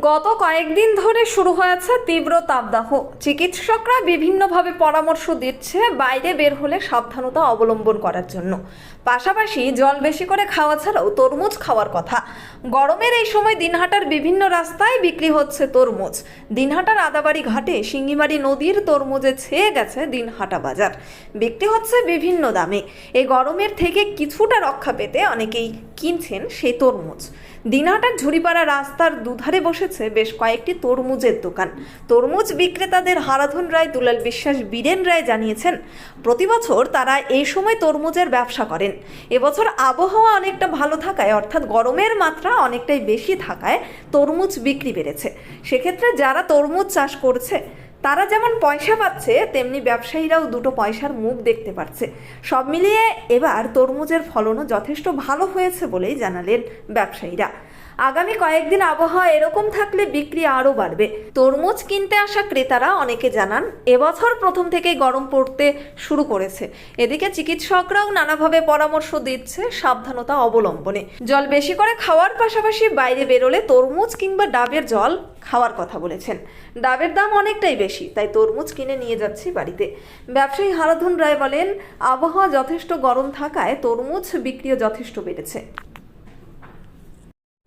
গত কয়েকদিন ধরে শুরু হয়েছে তীব্র তাপদাহ। চিকিৎসকরা বিভিন্নভাবে পরামর্শ দিচ্ছে বাইরে বের হলে সাবধানতা অবলম্বন করার জন্য। পাশাপাশি জল বেশি করে খাওয়া ছাড়াও তরমুজ খাওয়ার কথা। গরমের এই সময় দিনহাটার বিভিন্ন রাস্তায় বিক্রি হচ্ছে তরমুজ। দিনহাটার আদাবাড়ি ঘাটে সিঙ্গিমারি নদীর তরমুজে ছেয়ে গেছে দিনহাটা বাজার। বিক্রি হচ্ছে বিভিন্ন দামে। এই গরমের থেকে কিছুটা রক্ষা পেতে অনেকেই কিনছেন সেই তরমুজ। দিনহাটার ঝুড়িপাড়া রাস্তার দুধারে বসেছে বেশ কয়েকটি তরমুজের দোকান। তরমুজ বিক্রেতাদের হারাধন রায়, দুলাল বিশ্বাস, বীরেন রায় জানিয়েছেন, প্রতি বছর তারা এই সময় তরমুজের ব্যবসা করেন। এবছর আবহাওয়া অনেকটা ভালো থাকায়, অর্থাৎ গরমের মাত্রা অনেকটাই বেশি থাকায় তরমুজ বিক্রি বেড়েছে। সেক্ষেত্রে যারা তরমুজ চাষ করছে, তারা যেমন পয়সা পাচ্ছে, তেমনি ব্যবসায়ীরাও দুটো পয়সার মুখ দেখতে পাচ্ছে সব মিলিয়ে এবার তরমুজের ফলনও যথেষ্ট ভালো হয়েছে বলেই জানালেন ব্যবসায়ীরা। আগামী কয়েকদিন আবহাওয়া এরকম থাকলে বিক্রি আরও বাড়বে। তরমুজ কিনতে আসা ক্রেতারা অনেকে জানান, এবছর প্রথম থেকেই গরম পড়তে শুরু করেছে। এদিকে চিকিৎসকরাও নানাভাবে পরামর্শ দিচ্ছে সাবধানতা অবলম্বনে। জল বেশি করে খাওয়ার পাশাপাশি বাইরে বেরোলে তরমুজ কিংবা ডাবের জল খাওয়ার কথা বলেছেন। ডাবের দাম অনেকটাই বেশি, তাই তরমুজ কিনে নিয়ে যাচ্ছি বাড়িতে। ব্যবসায়ী হারাধন রায় বলেন, আবহাওয়া যথেষ্ট গরম থাকায় তরমুজ বিক্রিও যথেষ্ট বেড়েছে।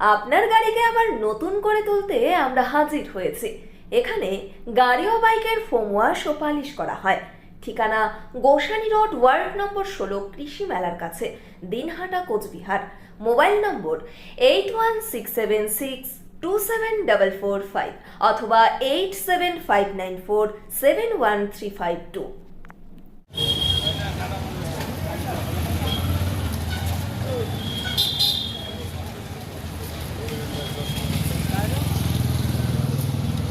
আপনার গাড়িকে আবার নতুন করে তুলতে আমরা হাজির হয়েছি। এখানে গাড়ি ও বাইকের ফোম ওয়াশ ও পালিশ করা হয়। ঠিকানা গোসানি রোড, ওয়ার্ড নম্বর ষোলো, কৃষি মেলার কাছে, Dinhata, Coochbehar. Mobile number eight one six seven six two seven double four five অথবা eight seven five nine four seven one three five two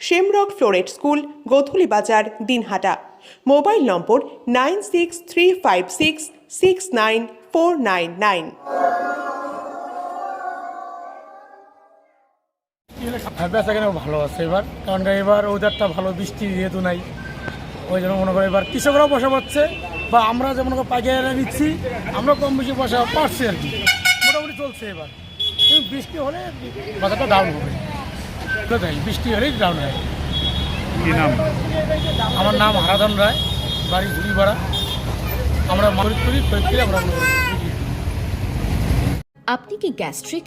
Shamrock Floret school Gothuli Bazar, Dinhata. Mobile number nine six three five six six nine four nine nine. বেচা কেন ভালো আছে এবার, কারণ এবার ওয়েদারটা ভালো, বৃষ্টি যেহেতু নাই, ওই জন্য মনে করো এবার কৃষকরাও বসা পাচ্ছে, বা আমরা যেমন করে পাইকারি নিচ্ছি আমরা কম বেশি বসা পারছি আর কি। মোটামুটি চলছে এবার। বৃষ্টি হলে বাজারটা ডাউন হবে। কোথায় বৃষ্টি হলেই ডাউন হয়। কি নাম? আমার নাম হারাধন রায় বাড়ি ঝুড়িপাড়া আমরা খরিদ করি করি আমরা আপনি কি gastric?